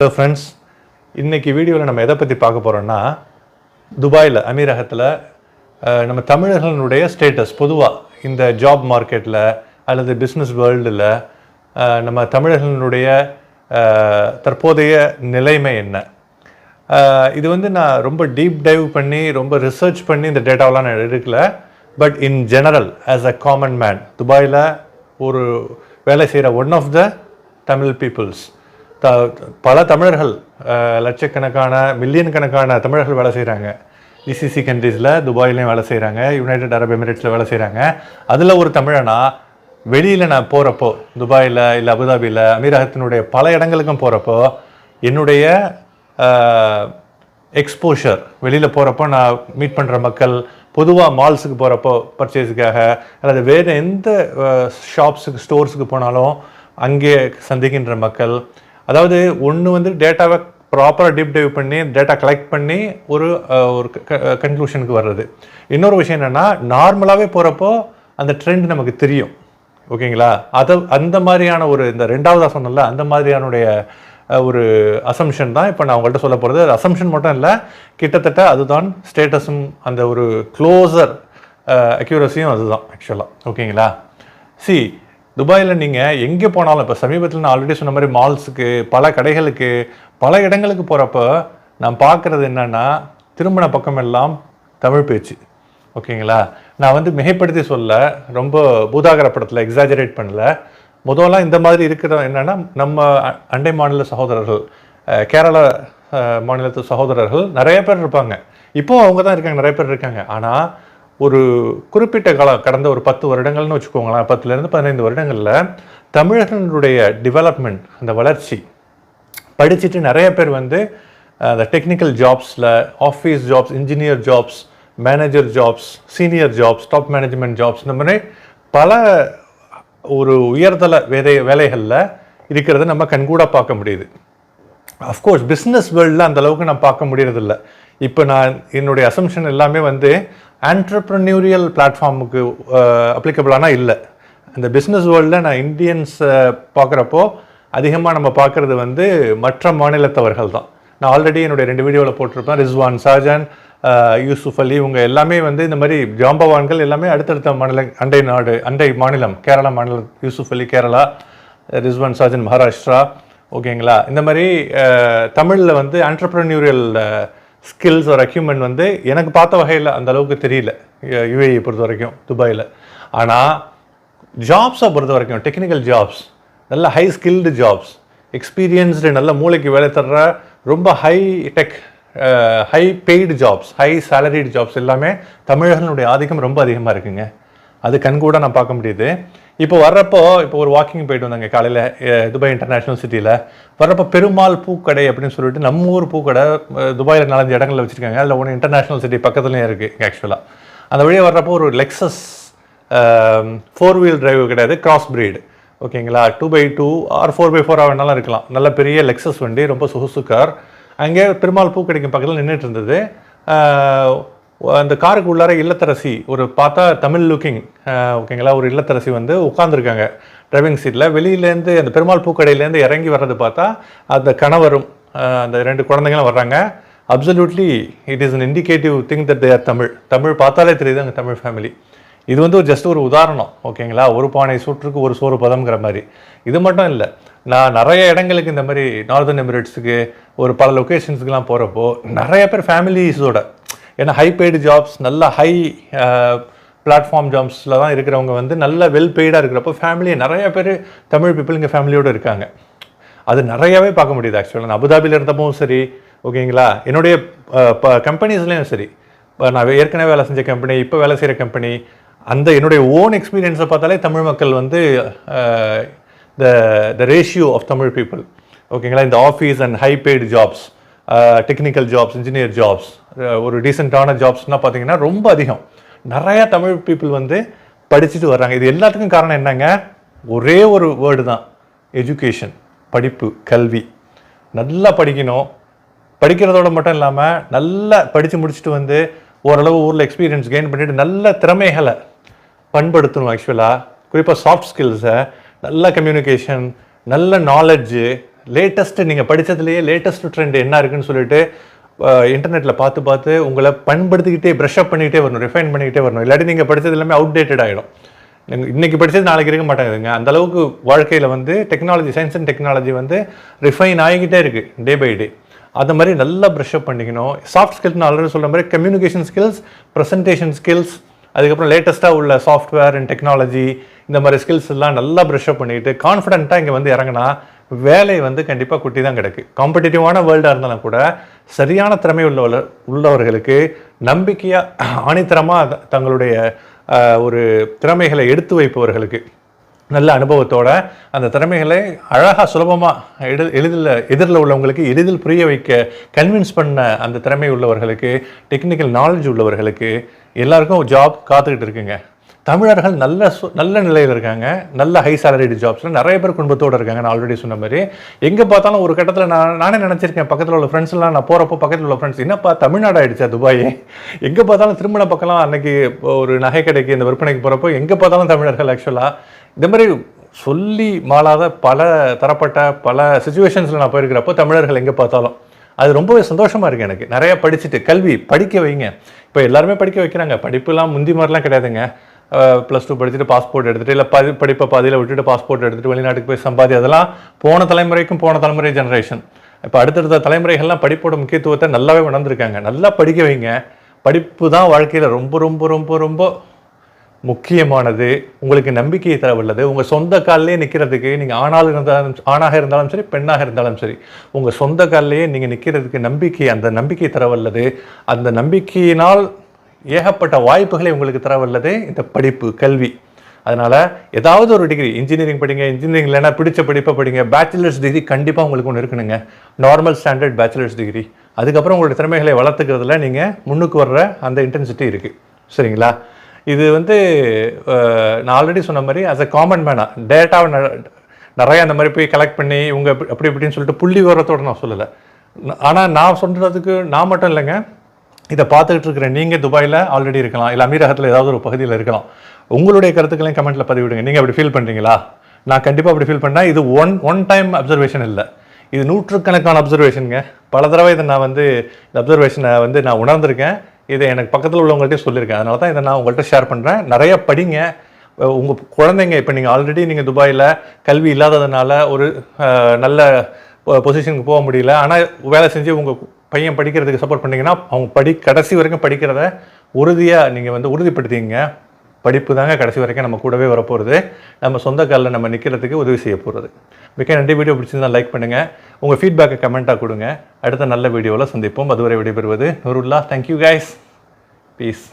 Hello friends இன்றைக்கி வீடியோவில் நம்ம எதை பற்றி பார்க்க போகிறோன்னா துபாயில் அமீரகத்தில் நம்ம தமிழர்களுடைய ஸ்டேட்டஸ் பொதுவாக இந்த ஜாப் மார்க்கெட்டில் அல்லது பிஸ்னஸ் வேர்ல்டில் நம்ம தமிழர்களுடைய தற்போதைய நிலைமை என்ன? இது வந்து நான் ரொம்ப டீப் டைவ் பண்ணி ரொம்ப ரிசர்ச் பண்ணி இந்த டேட்டாவெலாம் நான் எடுக்கல. But in general as a common man துபாயில் ஒரு வேலை செய்கிற one of the Tamil peoples the பல தமிழர்கள் லட்சக்கணக்கான மில்லியன் கணக்கான தமிழர்கள் வேலை செய்கிறாங்க ஜிசிசி கண்ட்ரீஸில் துபாயிலையும் வேலை செய்கிறாங்க யுனைடெட் அரப் எமிரேட்ஸில் வேலை செய்கிறாங்க அதில் ஒரு தமிழனா வெளியில் நான் போகிறப்போ துபாயில் இல்லை அபுதாபியில் அமீரகத்தினுடைய பல இடங்களுக்கும் போகிறப்போ என்னுடைய எக்ஸ்போஷர் வெளியில் போகிறப்போ நான் மீட் பண்ணுற மக்கள் பொதுவாக மால்ஸுக்கு போகிறப்போ பர்ச்சேஸுக்காக அல்லது வேறு எந்த ஷாப்ஸுக்கு ஸ்டோர்ஸுக்கு போனாலும் அங்கே சந்திக்கின்ற மக்கள் அதாவது ஒன்று வந்து டேட்டாவை ப்ராப்பராக டீப் டைவ் பண்ணி டேட்டா கலெக்ட் பண்ணி ஒரு ஒரு கன்க்ளூஷனுக்கு வர்றது. இன்னொரு விஷயம் என்னென்னா நார்மலாகவே போகிறப்போ அந்த ட்ரெண்ட் நமக்கு தெரியும். ஓகேங்களா? அதை அந்த மாதிரியான ஒரு இந்த ரெண்டாவதாக சொன்னல அந்த மாதிரியானுடைய ஒரு அசம்ஷன் தான் இப்போ நான் உங்கள்கிட்ட சொல்ல போகிறது அது அசம்ஷன் மட்டும் இல்லை கிட்டத்தட்ட அதுதான் ஸ்டேட்டஸும் அந்த ஒரு க்ளோசர் அக்யூரஸியும் அதுதான் ஆக்சுவலாக ஓகேங்களா? சி துபாயில் நீங்கள் எங்கே போனாலும் இப்போ சமீபத்தில் நான் ஆல்ரெடி சொன்ன மாதிரி மால்ஸுக்கு பல கடைகளுக்கு பல இடங்களுக்கு போகிறப்ப நான் பார்க்குறது என்னென்னா திருமண பக்கமெல்லாம் தமிழ் பேச்சு. ஓகேங்களா? நான் வந்து மிகைப்படுத்தி சொல்ல ரொம்ப பூதாகர படத்தில் எக்ஸாஜரேட் பண்ணல. முதல்லாம் இந்த மாதிரி இருக்கிற என்னன்னா நம்ம அண்டை மாநில சகோதரர்கள் கேரளா கேரள மாநிலத்து சகோதரர்கள் நிறைய பேர் இருப்பாங்க. இப்போ அவங்க தான் இருக்காங்க நிறைய பேர் இருக்காங்க. ஆனால் ஒரு குறிப்பிட்ட காலம் கடந்த ஒரு பத்து வருடங்கள்னு வச்சுக்கோங்களேன் பத்துலேருந்து பதினைந்து வருடங்களில் தமிழர்களுடைய டெவலப்மெண்ட் அந்த வளர்ச்சி படிச்சுட்டு நிறைய பேர் வந்து அந்த technical ஜாப்ஸில் office jobs engineer jobs manager jobs senior jobs top management jobs இந்த மாதிரி பல ஒரு உயர்தள வேலை வேலைகளில் இருக்கிறத நம்ம கண்கூட பார்க்க முடியுது. அஃப்கோர்ஸ் பிஸ்னஸ் வேர்ல்டில் அந்தளவுக்கு நான் பார்க்க முடியறதில்ல. இப்போ நான் என்னுடைய அசம்ஷன் எல்லாமே வந்து ஆண்டர்ப்ரனியூரியல் பிளாட்ஃபார்முக்கு அப்ளிகபிளானா இல்லை. இந்த பிஸ்னஸ் வேர்ல்டில் நான் இந்தியன்ஸ் பார்க்குறப்போ அதிகமாக நம்ம பார்க்குறது வந்து மற்ற மாநிலத்தவர்கள் தான். நான் ஆல்ரெடி என்னுடைய ரெண்டு வீடியோவில் போட்டிருப்பேன். ரிஸ்வான் ஷாஜான் யூசுஃப் அலி இவங்க எல்லாமே வந்து இந்த மாதிரி ஜாம்பவான்கள் எல்லாமே அடுத்தடுத்த மாநில அண்டை நாடு அண்டை மாநிலம் கேரளா மாநிலம் யூசுஃப் அலி கேரளா ரிஸ்வான் சாஜன் மகாராஷ்டிரா ஓகேங்களா இந்த மாதிரி தமிழில் வந்து ஆண்டர்ப்ரனியூரியல் ஸ்கில்ஸ் ஒரு அக்யூமெண்ட் வந்து எனக்கு பார்த்த வகையில் அந்த அளவுக்கு தெரியல. யுஏஇ பொறுத்த வரைக்கும் துபாயில். ஆனால் ஜாப்ஸை பொறுத்த வரைக்கும் டெக்னிக்கல் ஜாப்ஸ் நல்ல ஹை ஸ்கில்டு ஜாப்ஸ் எக்ஸ்பீரியன்ஸ்டு நல்ல மூளைக்கு வேலை தர்ற ரொம்ப high tech high paid jobs high salaried jobs எல்லாமே தமிழர்களுடைய ஆதிக்கம் ரொம்ப அதிகமாக இருக்குங்க. அது கண்கூட நான் பார்க்க முடியுது. இப்போ வர்றப்போ இப்போ ஒரு வாக்கிங் போயிட்டு வந்தாங்க காலையில் துபாய் இன்டர்நேஷ்னல் சிட்டியில் வர்றப்போ பெருமாள் பூக்கடை அப்படின்னு சொல்லிட்டு நம்ம ஊர் பூக்கடை துபாயில் நாலஞ்சு இடங்கள்ல வச்சுருக்காங்க. அதில் ஒன்று இன்டர்நேஷ்னல் சிட்டி பக்கத்துலேயும் இருக்குது ஆக்சுவலாக அந்த வழியாக வர்றப்போ ஒரு லெக்ஸஸ் ஃபோர் வீல் டிரைவ் கிடையாது கிராஸ் பிரீடு ஓகேங்களா? Two by two or four by four வேணாலும் இருக்கலாம். நல்ல பெரிய லெக்ஸஸ் வண்டி ரொம்ப சொகுசு கார். அங்கே பெருமாள் பூக்கடைக்கு பக்கத்தில் நின்றுட்டு இருந்தது. அந்த காருக்கு உள்ளார இல்லத்தரசி ஒரு பார்த்தா தமிழ் லுக்கிங் ஓகேங்களா ஒரு இல்லத்தரசி வந்து உட்காந்துருக்காங்க டிரைவிங் சீட்டில் வெளியிலேருந்து அந்த பெருமாள் பூக்கடையிலேருந்து இறங்கி வர்றது பார்த்தா அந்த கணவரும் அந்த ரெண்டு குழந்தைங்களும் வர்றாங்க. Absolutely it is an indicative thing that there Tamil. Tamil பார்த்தாலே தெரியுது அங்கே தமிழ் ஃபேமிலி இது வந்து ஒரு ஜஸ்ட் ஒரு உதாரணம் ஓகேங்களா ஒரு பானை சூற்றுக்கு ஒரு சோறு பதம்ங்கிற மாதிரி. இது மட்டும் இல்லை நான் நிறைய இடங்களுக்கு இந்த மாதிரி நார்தர்ன் எமிரேட்ஸுக்கு ஒரு பல லொக்கேஷன்ஸுக்கெலாம் போகிறப்போ நிறைய பேர் ஃபேமிலிஸோட ஏன்னா ஹை பெய்டு ஜாப்ஸ் நல்ல ஹை பிளாட்ஃபார்ம் ஜாப்ஸில் தான் இருக்கிறவங்க வந்து நல்ல வெல் பெய்டாக இருக்கிறப்போ ஃபேமிலி நிறைய பேர் தமிழ் பீப்புள் இங்கே ஃபேமிலியோடு இருக்காங்க. அது நிறையவே பார்க்க முடியுது ஆக்சுவலாக நான் அபுதாபியில் இருந்தப்பவும் சரி ஓகேங்களா? என்னுடைய கம்பெனிஸ்லேயும் சரி. நான் ஏற்கனவே வேலை செஞ்ச கம்பெனி இப்போ வேலை செய்கிற கம்பெனி அந்த என்னுடைய ஓன் எக்ஸ்பீரியன்ஸை பார்த்தாலே தமிழ் மக்கள் வந்து the the ratio of Tamil people ஓகேங்களா? இந்த office and high paid jobs technical jobs engineer jobs ஒரு டீசெண்டான ஜாப்ஸ்னால் பார்த்தீங்கன்னா ரொம்ப அதிகம். நிறையா தமிழ் பீப்புள் வந்து படிச்சுட்டு வர்றாங்க. இது எல்லாத்துக்கும் காரணம் என்னங்க? ஒரே ஒரு வேர்டு தான். எஜுகேஷன் படிப்பு கல்வி. நல்லா படிக்கணும். படிக்கிறதோட மட்டும் இல்லாமல் நல்லா படித்து முடிச்சுட்டு வந்து ஓரளவு ஊரில் எக்ஸ்பீரியன்ஸ் கெயின் பண்ணிட்டு நல்ல திறமைகளை பண்படுத்தணும் ஆக்சுவலாக குறிப்பாக சாஃப்ட் ஸ்கில்ஸை நல்ல கம்யூனிகேஷன் நல்ல நாலெட்ஜு லேட்டஸ்ட்டு நீங்கள் படித்ததுலேயே லேட்டஸ்ட் ட்ரெண்ட் என்ன இருக்குன்னு சொல்லிட்டு இன்டர்நெட்டில் பார்த்து பார்த்து உங்களை பண்படுத்திக்கிட்டே ப்ரஷ் அப் பண்ணிக்கிட்டே வரணும் ரிஃபைன் பண்ணிக்கிட்டே வரணும். இல்லாட்டி நீங்கள் படித்தது எல்லாமே அவுடேட்டட் ஆகிடும் நீங்கள் இன்றைக்கி படித்தது நாளைக்கு இருக்க மாட்டேங்குதுங்க. அந்த அளவுக்கு வாழ்க்கையில் வந்து டெக்னாலஜி சயின்ஸ் அண்ட் டெக்னாலஜி வந்து ரிஃபைன் ஆகிக்கிட்டே இருக்குது டே பை டே அது மாதிரி நல்லா ப்ரஷ் அப் பண்ணிக்கணும். சாஃப்ட் ஸ்கில்ஸ் நான் ஆல்ரெடி சொல்கிற மாதிரி கம்யூனிகேஷன் ஸ்கில்ஸ் ப்ரெசன்டேஷன் ஸ்கில்ஸ் அதுக்கப்புறம் லேட்டஸ்ட்டாக உள்ள சாஃப்ட்வேர் அண்ட் டெக்னாலஜி இந்த மாதிரி ஸ்கில்ஸ் எல்லாம் நல்லா ப்ரஷ் அப் பண்ணிக்கிட்டு கான்ஃபிடென்ட்டாக இங்கே வந்து இறங்கினா வேலை வந்து கண்டிப்பாக குட்டி தான் கிடக்கு. காம்படிட்டிவான வேர்ல்டாக இருந்தாலும் கூட சரியான திறமை உள்ள உள்ளவர்களுக்கு நம்பிக்கையாக ஆணித்தரமாக தங்களுடைய ஒரு திறமைகளை எடுத்து வைப்பவர்களுக்கு நல்ல அனுபவத்தோட அந்த திறமைகளை அழகாக சுலபமாக எடு எளிதில் எதிரில் உள்ளவங்களுக்கு எளிதில் புரிய வைக்க கன்வின்ஸ் பண்ண அந்த திறமை உள்ளவர்களுக்கு டெக்னிக்கல் நாலேஜ் உள்ளவர்களுக்கு எல்லாருக்கும் ஜாப் காத்துக்கிட்டு இருக்குங்க. தமிழர்கள் நல்ல சு- நல்ல நிலையில் இருக்காங்க. நல்ல ஹை சேலரிடு ஜாப்ஸில் நிறைய பேர் குடும்பத்தோடு இருக்காங்க. நான் ஆல்ரெடி சொன்ன மாதிரி. எங்கே பார்த்தாலும் ஒரு கட்டத்தில் நான் நானே நினச்சிருக்கேன். பக்கத்தில் உள்ள ஃப்ரெண்ட்ஸ்லாம் நான் போகிறப்போ பக்கத்தில் உள்ள ஃப்ரெண்ட்ஸ் என்னப்பா தமிழ்நாடு ஆயிடுச்சா துபாய்? எங்கே பார்த்தாலும் திருமண பக்கம்லாம் அன்னைக்கு ஒரு நகை கடைக்கு இந்த விற்பனைக்கு போகிறப்போ எங்கே பார்த்தாலும் தமிழர்கள் ஆக்சுவலாக இந்த மாதிரி சொல்லி மாளாத பல தரப்பட்ட பல சுச்சுவேஷன்ஸில் நான் போயிருக்கிறப்போ தமிழர்கள் எங்கே பார்த்தாலும். அது ரொம்பவே சந்தோஷமாக இருக்குது எனக்கு. நிறையா படிச்சுட்டு கல்வி படிக்க வைங்க. இப்போ எல்லாருமே படிக்க வைக்கிறாங்க. படிப்புலாம் முந்தி மாதிரிலாம் கிடையாதுங்க. ப்ளஸ் டூ படிச்சுட்டு பாஸ்போர்ட் எடுத்துகிட்டு இல்லை பதி படிப்பை பாதியில் விட்டுட்டு பாஸ்போர்ட் எடுத்துகிட்டு வெளிநாட்டுக்கு போய் சம்பாதி அதெல்லாம் போன தலைமுறைக்கும் போன தலைமுறை ஜெனரேஷன் இப்போ அடுத்தடுத்த தலைமுறைகள்லாம் படிப்போட முக்கியத்துவத்தை நல்லாவே உணர்ந்துருக்காங்க. நல்லா படிக்க வைங்க. படிப்பு தான் வாழ்க்கையில் ரொம்ப ரொம்ப ரொம்ப ரொம்ப முக்கியமானது. உங்களுக்கு நம்பிக்கையை தரவுள்ளது. உங்கள் சொந்த காலிலே நிற்கிறதுக்கு நீங்கள் ஆணாக இருந்தாலும் ஆணாக இருந்தாலும் சரி பெண்ணாக இருந்தாலும் சரி உங்கள் சொந்த காலிலேயே நீங்கள் நிற்கிறதுக்கு நம்பிக்கை அந்த நம்பிக்கை தரவல்லது அந்த நம்பிக்கையினால் ஏகப்பட்ட வாய்ப்புகளை உங்களுக்கு தர வல்லது இந்த படிப்பு கல்வி. அதனால் ஏதாவது ஒரு டிகிரி இன்ஜினியரிங் படிங்க இன்ஜினியரிங் இல்லைனா பிடிச்ச படிப்பை படிங்க. பேச்சுலர்ஸ் டிகிரி கண்டிப்பாக உங்களுக்கு ஒன்று இருக்கணுங்க. நார்மல் ஸ்டாண்டர்ட் பேச்சுலர்ஸ் டிகிரி அதுக்கப்புறம் உங்களுடைய திறமைகளை வளர்த்துக்கிறதுல நீங்கள் முன்னுக்கு வர்ற அந்த இன்டென்சிட்டி இருக்குது சரிங்களா? இது வந்து நான் ஆல்ரெடி சொன்ன மாதிரி அஸ் அ காமன் மேனா டேட்டாவை நிறையா அந்த மாதிரி போய் கலெக்ட் பண்ணி இவங்க அப்படி- இப்படின்னு சொல்லிட்டு புள்ளி விவரத்தோடு நான் சொல்லலை. ஆனால் நான் சொல்கிறதுக்கு நான் மட்டும் இல்லைங்க. இதை பார்த்துக்கிட்டு இருக்கிற நீங்கள் துபாயில் ஆல்ரெடி இருக்கலாம். இல்லை அமீரகத்தில் ஏதாவது ஒரு பகுதியில் இருக்கலாம். உங்களுடைய கருத்துக்களையும் கமெண்ட்டில் பதிவிடுங்க. நீங்கள் அப்படி ஃபீல் பண்ணுறீங்களா நான் கண்டிப்பாக அப்படி ஃபீல் பண்ணேன் இது ஒன் ஒன் டைம் அப்சர்வேஷன் இல்லை. இது நூற்றுக்கணக்கான அப்சர்வேஷனுங்க பல தடவை இதை நான் வந்து இந்த அப்சர்வேஷனை வந்து நான் உணர்ந்திருக்கேன். இதை எனக்கு பக்கத்தில் உள்ளவங்கள்ட்டையும் சொல்லியிருக்கேன். அதனால தான் இதை நான் உங்கள்கிட்ட ஷேர் பண்ணுறேன் நிறைய படிங்க. உங்கள் குழந்தைங்க இப்போ நீங்கள் ஆல்ரெடி நீங்கள் துபாயில் கல்வி இல்லாததுனால ஒரு நல்ல பொசிஷனுக்கு போக முடியல. ஆனால் வேலை செஞ்சு உங்கள் பையன் படிக்கிறதுக்கு சப்போர்ட் பண்ணிங்கன்னா அவங்க படி கடைசி வரைக்கும் படிக்கிறத உறுதியாக நீங்கள் வந்து உறுதிப்படுத்திங்க படிப்பு தாங்க கடைசி வரைக்கும் நம்ம கூடவே வரப்போகிறது நம்ம சொந்த காலில் நம்ம நிற்கிறதுக்கு உதவி செய்ய போகிறது மிக்க நன்றி. வீடியோ பிடிச்சிருந்தா லைக் பண்ணுங்கள் உங்கள் ஃபீட்பேக்கை கமெண்ட்டாக கொடுங்க. அடுத்த நல்ல வீடியோவில் சந்திப்போம். அதுவரை விடைபெறுவது நூருல்லா. Thank you guys piece